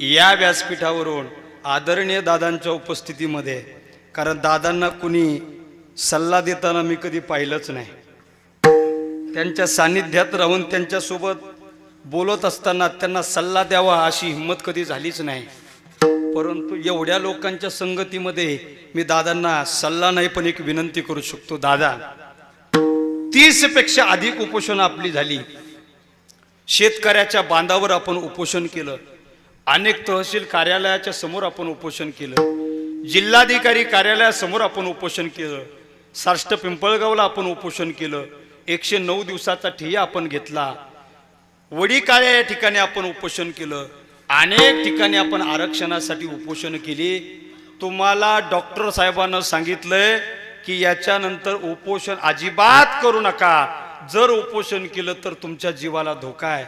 या व्यासपीठावरून आदरणीय दादांच्या उपस्थितीमध्ये कारण दादांना कुणी सल्ला देताना मी कधी पाहिलंच नाही. त्यांच्या सान्निध्यात राहून त्यांच्यासोबत बोलत असताना त्यांना सल्ला द्यावा अशी हिंमत कधी झालीच नाही. परंतु एवढ्या लोकांच्या संगतीमध्ये मी दादांना सल्ला नाही पण एक विनंती करू शकतो दादा. तीसपेक्षा अधिक उपोषण आपली झाली. शेतकऱ्याच्या बांधावर आपण उपोषण केलं. अनेक तहसील कार्यालयाच्या समोर आपण उपोषण केलं. जिल्हाधिकारी कार्यालयासमोर आपण उपोषण केलं. साष्ट पिंपळगावला आपण उपोषण केलं. एकशे नऊ दिवसाचा ठिय्या आपण घेतला. वडीकाळ्या या ठिकाणी आपण उपोषण केलं. अनेक ठिकाणी आपण आरक्षणासाठी उपोषण केली. तुम्हाला डॉक्टर साहेबांना सांगितलंय की याच्यानंतर उपोषण अजिबात करू नका. जर उपोषण केलं तर तुमच्या जीवाला धोका आहे.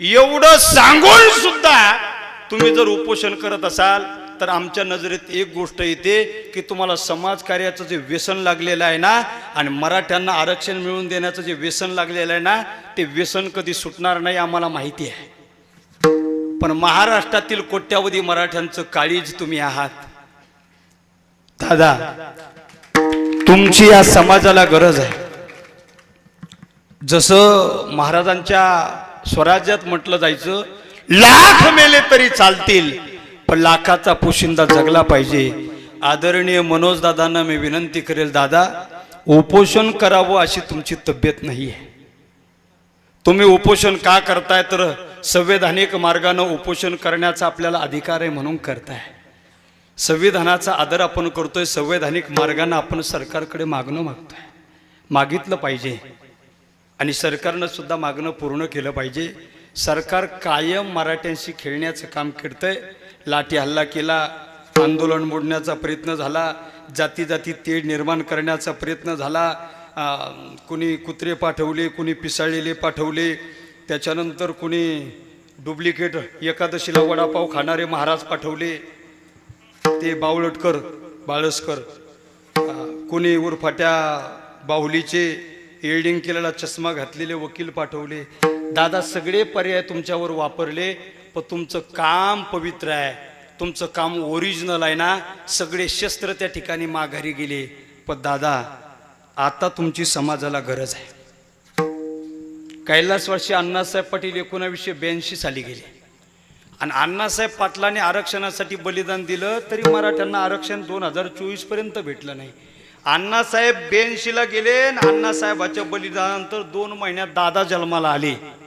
एवढं सांगून सुद्धा तुम्ही जर उपोषण करत असाल तर आमच्या नजरेत एक गोष्ट येते की तुम्हाला समाजकार्याचं जे व्यसन लागलेलं आहे ना आणि मराठ्यांना आरक्षण मिळवून देण्याचं जे व्यसन लागलेलं आहे ना ते व्यसन कधी सुटणार नाही आम्हाला माहिती आहे. पण महाराष्ट्रातील कोट्यावधी मराठ्यांचं काळीज तुम्ही आहात. दादा तुमची या समाजाला गरज आहे. जसं महाराजांच्या स्वराज्यात म्हटलं जायचं लाख मेले तरी चालतील पण लाखाचा पोशिंदा जगला पाहिजे. आदरणीय मनोज दादांना मी विनंती करेल दादा उपोषण करावं अशी तुमची तब्येत नाही आहे. तुम्ही उपोषण का करताय? तर संवैधानिक मार्गानं उपोषण करण्याचा आपल्याला अधिकार आहे म्हणून करताय. संविधानाचा आदर आपण करतोय संवैधानिक मार्गानं आपण सरकारकडे मागणं मागतोय. मागितलं पाहिजे. आणि सरकारनं सुद्धा मागणं पूर्ण केलं पाहिजे. सरकार कायम मराठ्यांशी खेळण्याचं काम करतंय. लाठी हल्ला केला आंदोलन मोडण्याचा प्रयत्न झाला जाती जाती तेढ निर्माण करण्याचा प्रयत्न झाला कुणी कुत्रे पाठवले कुणी पिसाळलेले पाठवले त्याच्यानंतर कुणी डुप्लिकेट एकादशीला वडापाव खाणारे महाराज पाठवले ते बावळटकर बाळसकर कुणी उरफाट्या बाहुलीचे एल्डिंग केलेला चष्मा घातलेले वकील पाठवले दादा सगळे पर्याय तुमच्यावर वापरले पण तुमचं काम पवित्र आहे. तुमचं काम ओरिजिनल आहे ना? सगळे शस्त्र त्या ठिकाणी माघारी गेले. पण दादा आता तुमची समाजाला गरज आहे. कैलासवासी अण्णासाहेब पाटील एकोणावीसशे ब्याऐंशी साली गेले. आणि अण्णासाहेब पाटलांनी आरक्षणासाठी बलिदान दिलं तरी मराठ्यांना आरक्षण दोन हजार चोवीसपर्यंत भेटलं नाही. अण्णासाहेब ब्याऐंशीला गेले आणि अण्णासाहेबाच्या बलिदानानंतर दोन महिन्यात दादा जन्माला आले.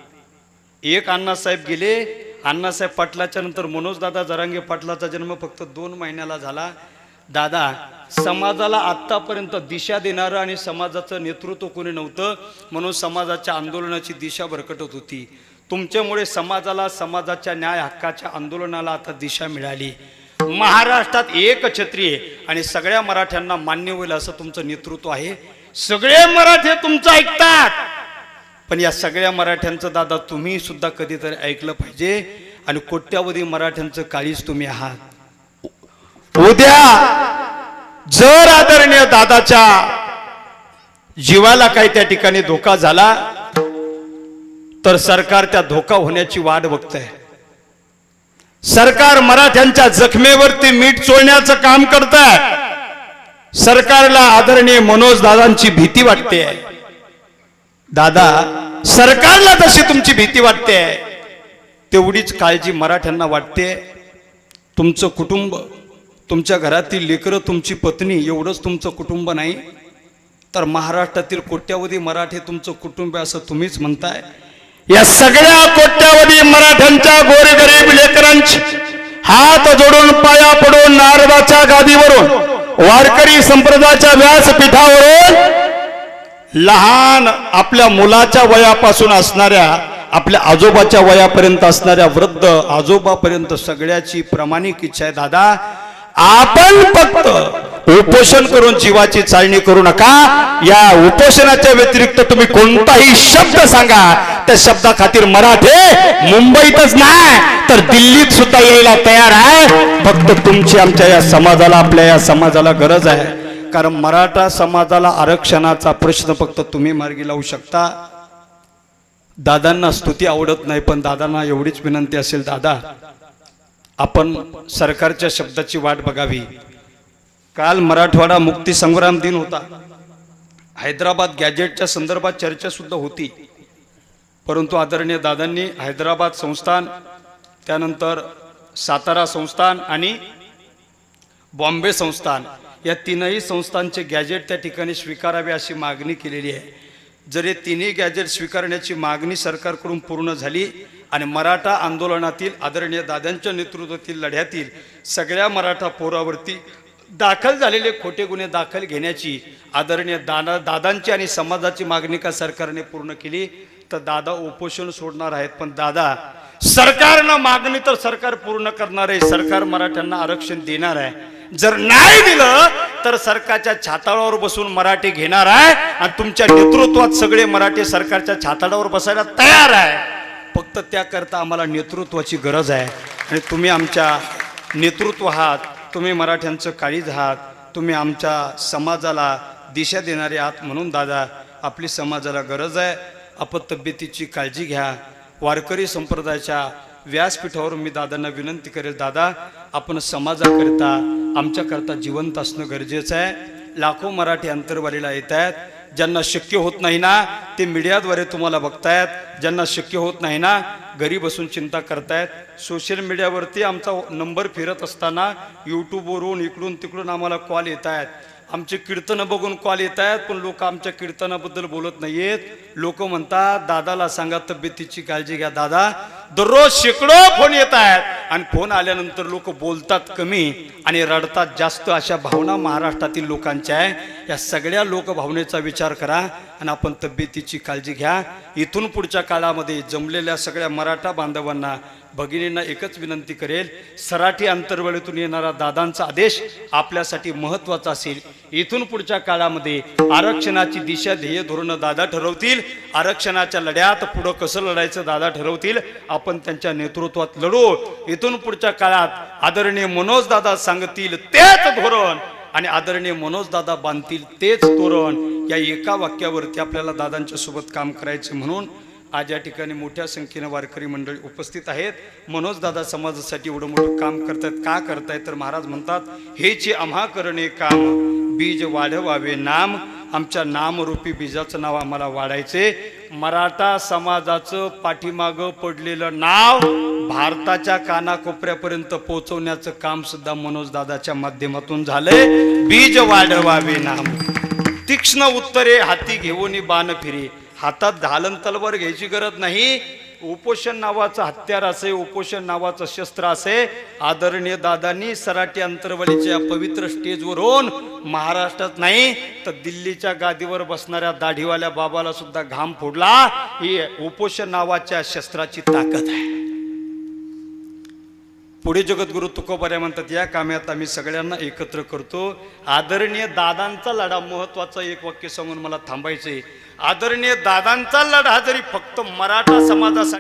एक अण्णासाहेब गेले. अण्णासाहेब पाटलाच्या नंतर मनोजदादा जरांगे पाटलाचा जन्म फक्त दोन महिन्याला झाला. दादा समाजाला आत्तापर्यंत दिशा देणारं आणि समाजाचं नेतृत्व कोणी नव्हतं म्हणून समाजाच्या आंदोलनाची दिशा भरकटत होती. तुमच्यामुळे समाजाला समाजाच्या न्याय हक्काच्या आंदोलनाला आता दिशा मिळाली. महाराष्ट्रात एक छत्रीय आणि सगळ्या मराठ्यांना मान्य होईल असं तुमचं नेतृत्व आहे. सगळे मराठे तुमचं ऐकतात. पण या सगळ्या मराठ्यांचं दादा तुम्ही सुद्धा कधीतरी ऐकलं पाहिजे आणि कोट्यावधी मराठ्यांचं काळीच तुम्ही आहात. उद्या जर आदरणीय दादाच्या जीवाला काही त्या ठिकाणी धोका झाला तर सरकार त्या धोका होण्याची वाट बघतंय. सरकार मराठ्यांच्या जखमेवरती मीठ चोळण्याचं काम करत सरकारला आदरणीय मनोज दादांची भीती वाटते दादा सरकारला तशी तुमची भीती वाटते तेवढीच काळजी मराठ्यांना वाटते. तुमचं कुटुंब तुमच्या घरातील लेकरं तुमची पत्नी एवढंच तुमचं कुटुंब नाही. तर महाराष्ट्रातील कोट्यावधी मराठी तुमचं कुटुंब असं तुम्हीच म्हणताय. या सगळ्या कोट्यावधी मराठ्यांच्या गोरगरीब लेकरांची हात जोडून पाया पडून नारदाच्या गादीवरून वारकरी संप्रदायाच्या व्यासपीठावरून लहान आपल्या मुलाच्या वयापासून असणाऱ्या आपल्या आजोबाच्या वयापर्यंत असणाऱ्या वृद्ध आजोबापर्यंत सगळ्याची प्रमाणिक इच्छा आहे दादा आपण फक्त उपोषण करून जीवाची चालणी करू नका. या उपोषणाच्या व्यतिरिक्त तुम्ही कोणताही शब्द सांगा. त्या शब्दा खातीर मराठे मुंबईतच नाही तर दिल्लीत सुद्धा यायला तयार आहे. फक्त तुमची आमच्या या समाजाला आपल्या या समाजाला गरज आहे. कारण मराठा समाजाला आरक्षणाचा प्रश्न फक्त तुम्ही मार्गी लावू शकता. दादांना स्तुती आवडत नाही पण दादांना एवढीच विनंती असेल दादा आपण सरकारच्या शब्दाची वाट बघावी. काल मराठवाडा मुक्ती संग्राम दिन होता. हैदराबाद गॅजेटच्या संदर्भात चर्चा सुद्धा होती. परंतु आदरणीय दादांनी हैदराबाद संस्थान त्यानंतर सातारा संस्थान आणि बॉम्बे संस्थान या तीनही संस्थांचे गॅजेट त्या ठिकाणी स्वीकारावे अशी मागणी केलेली आहे. जर हे तिन्ही गॅजेट स्वीकारण्याची मागणी सरकारकडून पूर्ण झाली आणि मराठा आंदोलनातील आदरणीय दादांच्या नेतृत्वातील लढ्यातील सगळ्या मराठा पोरावरती दाखल झालेले खोटे गुन्हे दाखल घेण्याची आदरणीय दादा दादांची आणि समाजाची मागणी का सरकारने पूर्ण केली? तर दादा उपोषण सोडणार आहेत पण दादा सरकारनं मागणी तर सरकार पूर्ण करणार आहे. सरकार मराठ्यांना आरक्षण देणार आहे. जर नाही दिलं तर सरकारच्या छाताळावर बसून मराठी घेणार आहे आणि तुमच्या नेतृत्वात सगळे मराठी सरकारच्या छाताळावर बसायला तयार आहे. फक्त त्याकरता आम्हाला नेतृत्वाची गरज आहे. आणि तुम्ही आमच्या नेतृत्व आहात तुम्ही मराठ्यांचं काळीज आहात तुम्ही आमच्या समाजाला दिशा देणारे आहात म्हणून दादा आपली समाजाला गरज आहे. आपण तब्येतीची काळजी घ्या. वारकरी संप्रदायाच्या व्यासपीठावर मी दादांना विनंती करेल दादा आपण समाजाकरिता आमच्याकरता जिवंत असणं गरजेचं आहे. लाखो मराठी अंतरवालीला येत आहेत ज्यांना शक्य होत नाही ना ते मीडियाद्वारे तुम्हाला बघतायत. ज्यांना शक्य होत नाही ना घरी बसून चिंता करतायत. सोशल मीडियावरती आमचा नंबर फिरत असताना यूट्यूबवरून इकडून तिकडून आम्हाला कॉल येत आहेत आमचे कीर्तनं बघून कॉल येत आहेत पण लोक आमच्या कीर्तनाबद्दल बोलत नाहीयेत. लोक म्हणतात दादाला सांगा तब्येतीची काळजी घ्या दादा. दररोज शेकडो फोन येत आहेत. आणि फोन आल्यानंतर लोक बोलतात कमी आणि रडतात जास्त. अशा भावना महाराष्ट्रातील लोकांच्या आहे. या सगळ्या लोकभावनेचा विचार करा आणि आपण तब्येतीची काळजी घ्या. इथून पुढच्या काळामध्ये जमलेल्या सगळ्या मराठा बांधवांना भगिनींना एकच विनंती करेल सराठी अंतर्वळीतून येणारा दादांचा आदेश आपल्यासाठी महत्त्वाचा असेल. इथून पुढच्या काळामध्ये आरक्षणाची दिशा ध्येय धोरणं दादा ठरवतील. आरक्षणाच्या लढ्यात पुढं कसं लढायचं दादा ठरवतील. आपण त्यांच्या नेतृत्वात लढू. इथून पुढच्या काळात आदरणीय मनोज दादा सांगतील तेच धोरण आणि आदरणीय मनोज दादा बांधतील तेच धोरण. या एका वाक्यावरती आपल्याला दादांच्या सोबत काम करायचे म्हणून आज या ठिकाणी मोठ्या संख्येनं वारकरी मंडळी उपस्थित आहेत. मनोज दादा समाजासाठी एवढं मोठं काम करतायत का करतायत? तर महाराज म्हणतात हे जे आम्हा करणे काम बीज वाढवावे नाम. आमच्या नामरूपी बीजाचं नाव आम्हाला वाढायचे मराठा समाजाचं पाठीमागं पडलेलं नाव भारताच्या कानाकोपऱ्यापर्यंत पोहोचवण्याचं काम सुद्धा मनोज दादाच्या माध्यमातून झालंय. बीज वाढवावे नाम. तीक्ष्ण उत्तरे हाती घेऊन बाण फिरे. हातात धालन तलवार घ्यायची गरज नाही. उपोषण नावाचं हत्यार असे उपोषण नावाचं शस्त्र असे आदरणीय दादांनी सराटी अंतरवलीच्या पवित्र स्टेजवरून महाराष्ट्रात नाही तर दिल्लीच्या गादीवर बसणाऱ्या दाढीवाल्या बाबाला सुद्धा घाम फोडला. ही उपोषण नावाच्या शस्त्राची ताकद आहे. पुढे जगद्गुरु तुकोबाऱ्या म्हणतात या कामात आम्ही सगळ्यांना एकत्र करतो. आदरणीय दादांचा लढा महत्त्वाचा एक वाक्य सांगून मला थांबायचंय. आदरणीय दादांचा लढा जरी फक्त मराठा समाजासाठी